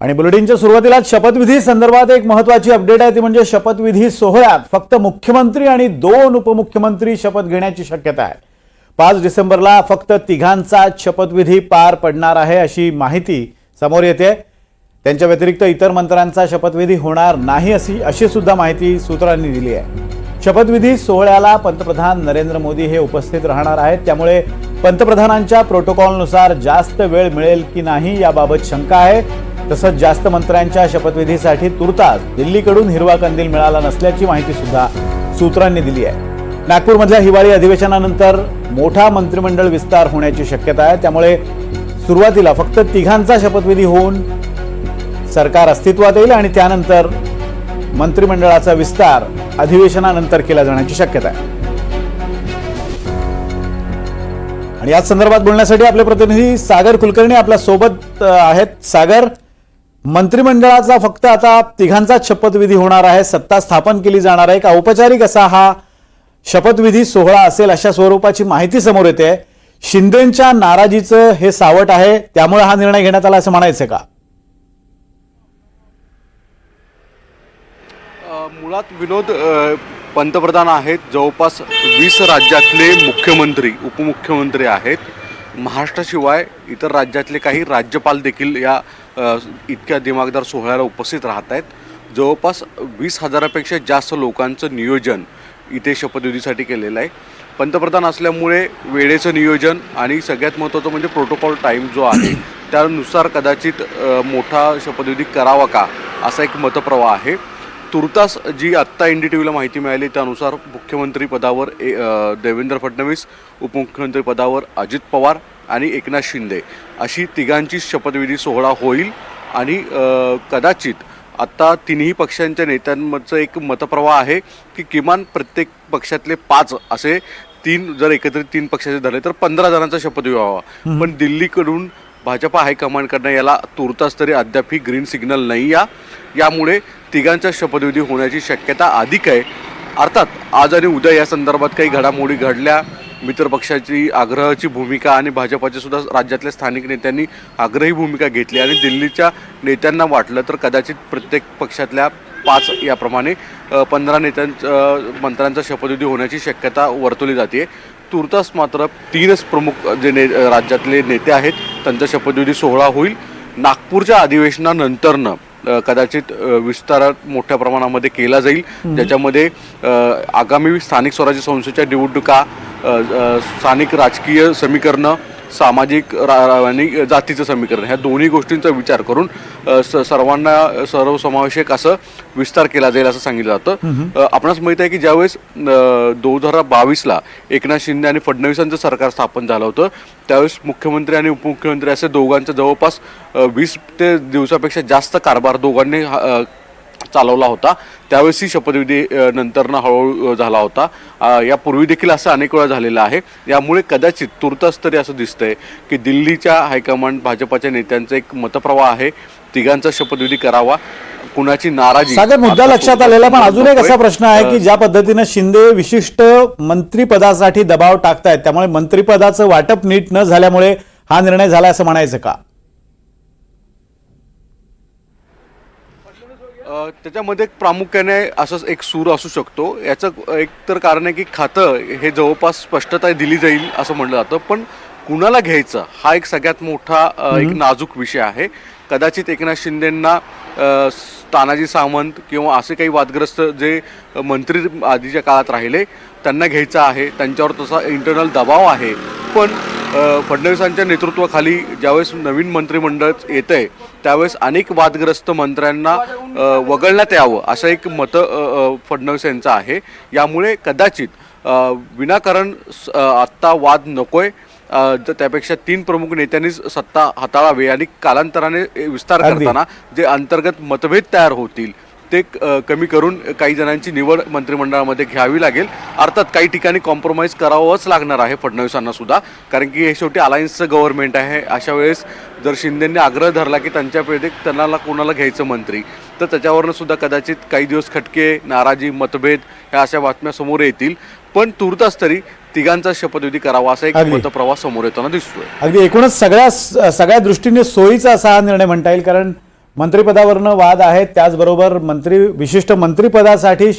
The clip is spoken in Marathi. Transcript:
आणि बुलेटिनच्या सुरुवातीला शपथविधी संदर्भात एक महत्वाची अपडेट आहे ती म्हणजे शपथविधी सोहळ्यात फक्त मुख्यमंत्री आणि दोन उपमुख्यमंत्री शपथ घेण्याची शक्यता आहे. पाच डिसेंबरला फक्त तिघांचा शपथविधी पार पडणार आहे अशी माहिती समोर येते. त्यांच्या व्यतिरिक्त इतर मंत्र्यांचा शपथविधी होणार नाही अशी अशी सुद्धा माहिती सूत्रांनी दिली आहे. शपथविधी सोहळ्याला पंतप्रधान नरेंद्र मोदी हे उपस्थित राहणार आहेत. त्यामुळे पंतप्रधानांच्या प्रोटोकॉलनुसार जास्त वेळ मिळेल की नाही याबाबत शंका आहे. तसंच जास्त मंत्र्यांच्या शपथविधीसाठी तुर्तास दिल्लीकडून हिरवा कंदील मिळाला नसल्याची माहिती सुद्धा सूत्रांनी दिली आहे. नागपूरमधल्या हिवाळी अधिवेशनानंतर मोठा मंत्रिमंडळ विस्तार होण्याची शक्यता आहे. त्यामुळे सुरुवातीला फक्त तिघांचा शपथविधी होऊन सरकार अस्तित्वात येईल आणि त्यानंतर मंत्रिमंडळाचा विस्तार अधिवेशनानंतर केला जाण्याची शक्यता आहे. आणि याच संदर्भात बोलण्यासाठी आपले प्रतिनिधी सागर कुलकर्णी आपल्यासोबत आहेत. सागर मंत्रिमंडळाचा फक्त आता तिघांचाच शपथविधी होणार आहे. सत्ता स्थापन केली जाणार आहे. का औपचारिक असा हा शपथविधी सोहळा असेल अशा स्वरूपाची माहिती समोर येते. शिंदेच्या नाराजीचं हे सावट आहे. त्यामुळे हा निर्णय घेण्यात आला असं म्हणायचं का? मुळात विनोद पंतप्रधान आहेत. जवळपास वीस राज्यातले मुख्यमंत्री उपमुख्यमंत्री आहेत. महाराष्ट्राशिवाय इतर राज्यातले काही राज्यपाल देखील या इतक्या दिमागदार सोहळ्याला उपस्थित राहत आहेत. जवळपास वीस हजारापेक्षा जास्त लोकांचं नियोजन इथे शपथविधीसाठी केलेलं आहे. पंतप्रधान असल्यामुळे वेळेचं नियोजन आणि सगळ्यात महत्त्वाचं म्हणजे प्रोटोकॉल टाईम जो आहे त्यानुसार कदाचित मोठा शपथविधी करावा का असा एक मतप्रवाह आहे. तुर्तास जी आत्ता एन डी टी व्हीला माहिती मिळाली त्यानुसार मुख्यमंत्री पदावर ए देवेंद्र फडणवीस उपमुख्यमंत्री पदावर अजित पवार आणि एकनाथ शिंदे. अशी तिघांची शपथविधी सोहळा होईल आणि कदाचित आत्ता तिन्ही पक्षांच्या नेत्यांमधचं एक मतप्रवाह आहे की किमान प्रत्येक पक्षातले पाच असे तीन जर एकत्रित तीन पक्षाचे झाले तर पंधरा जणांचा शपथविधी व्हावा. पण दिल्लीकडून भाजपा हायकमांडकडनं याला तुर्तास तरी अद्यापही ग्रीन सिग्नल नाही या. यामुळे तिघांचा शपथविधी होण्याची शक्यता अधिक आहे. अर्थात आज आणि उद्या या संदर्भात काही घडामोडी घडल्या. मित्रपक्षाची आग्रहाची भूमिका आणि भाजपाची सुद्धा राज्यातल्या स्थानिक नेत्यांनी आग्रही भूमिका घेतली आणि दिल्लीच्या नेत्यांना वाटलं तर कदाचित प्रत्येक पक्षातल्या पाच याप्रमाणे पंधरा नेत्यांचं मंत्र्यांचा शपथविधी होण्याची शक्यता वर्तवली जाते. तुर्तास मात्र तीनच प्रमुख जे ने राज्यातले नेते आहेत त्यांचा शपथविधी सोहळा होईल. नागपूरच्या अधिवेशनानंतरनं कदाचित विस्तारात मोठ्या प्रमाणामध्ये केला जाईल. ज्याच्यामध्ये आगामी स्थानिक स्वराज्य संस्थेच्या निवडणुका स्थानिक राजकीय समीकरणं सामाजिक रा- आणि जातीचं समीकरण ह्या दोन्ही गोष्टींचा विचार करून स- सर्वांना सर्वसमावेशक असं विस्तार केला जाईल असं सांगितलं जातं. आपणास माहीत आहे की ज्यावेळेस दोन हजार बावीसला एकनाथ शिंदे आणि फडणवीसांचं सरकार स्थापन झालं होतं त्यावेळेस मुख्यमंत्री आणि उपमुख्यमंत्री असे दोघांचं जवळपास वीस ते दिवसापेक्षा जास्त कारभार दोघांनी चालवला होता. त्यावेळेस ही शपथविधी नंतरनं हळूहळू झाला होता. यापूर्वी देखील असं अनेक वेळा झालेलं आहे. यामुळे कदाचित तुर्तास तरी असं दिसतंय की दिल्लीच्या हायकमांड भाजपाच्या नेत्यांचा एक मतप्रवाह आहे. तिघांचा शपथविधी करावा. कुणाची नाराजी सागर मुद्दा लक्षात आलेला पण अजून एक असा प्रश्न आहे की ज्या पद्धतीनं शिंदे विशिष्ट मंत्रिपदासाठी दबाव टाकतायत त्यामुळे मंत्रिपदाचं वाटप नीट न झाल्यामुळे हा निर्णय झाला असं म्हणायचं का? त्याच्यामध्ये एक प्रामुख्याने असंच एक सूर असू शकतो. याचं एक तर कारण आहे की खातं हे जवळपास स्पष्टता दिली जाईल असं म्हटलं जातं. पण कुणाला घ्यायचं? हा एक सगळ्यात मोठा एक नाजूक विषय आहे. कदाचित एकनाथ शिंदेंना तानाजी सावंत किंवा असे काही वादग्रस्त जे मंत्री आधीच्या काळात राहिले त्यांना घ्यायचं आहे. त्यांच्यावर तसा इंटरनल दबाव आहे. पण फडणवीसांच्या नेतृत्वाखाली ज्यावेळेस नवीन मंत्रिमंडळ येतं आहे त्यावेळेस अनेक वादग्रस्त मंत्र्यांना वगळण्यात यावं असं एक मत फडणवीस यांचं आहे यामुळे कदाचित विनाकारण आत्ता वाद नकोय त्यापेक्षा तीन प्रमुख नेत्यांनीच सत्ता हाताळावी आणि कालांतराने विस्तार. करताना जे अंतर्गत मतभेद तयार होतील ते कमी करून काही जणांची निवड मंत्रिमंडळामध्ये घ्यावी लागेल. अर्थात काही ठिकाणी कॉम्प्रोमाइज करावंच लागणार आहे फडणवीसांना सुद्धा. कारण की हे शेवटी अलायन्सचं गव्हर्नमेंट आहे. अशा वेळेस जर शिंदेंनी आग्रह धरला की त्यांच्यापैकी त्यांना कोणाला घ्यायचं मंत्री तर त्याच्यावरनं सुद्धा कदाचित काही दिवस खटके नाराजी मतभेद ह्या अशा बातम्या समोर येतील. पण तुर्तास तरी तिघांचा शपथविधी करावा असा एक. मतप्रवाह समोर येताना दिसतोय. अगदी. एकूणच सगळ्या सगळ्या दृष्टीने सोयीचा असा हा निर्णय म्हणता येईल. कारण मंत्रिपदावरनं वाद आहेत त्याचबरोबर मंत्री विशिष्ट मंत्रिपदासाठी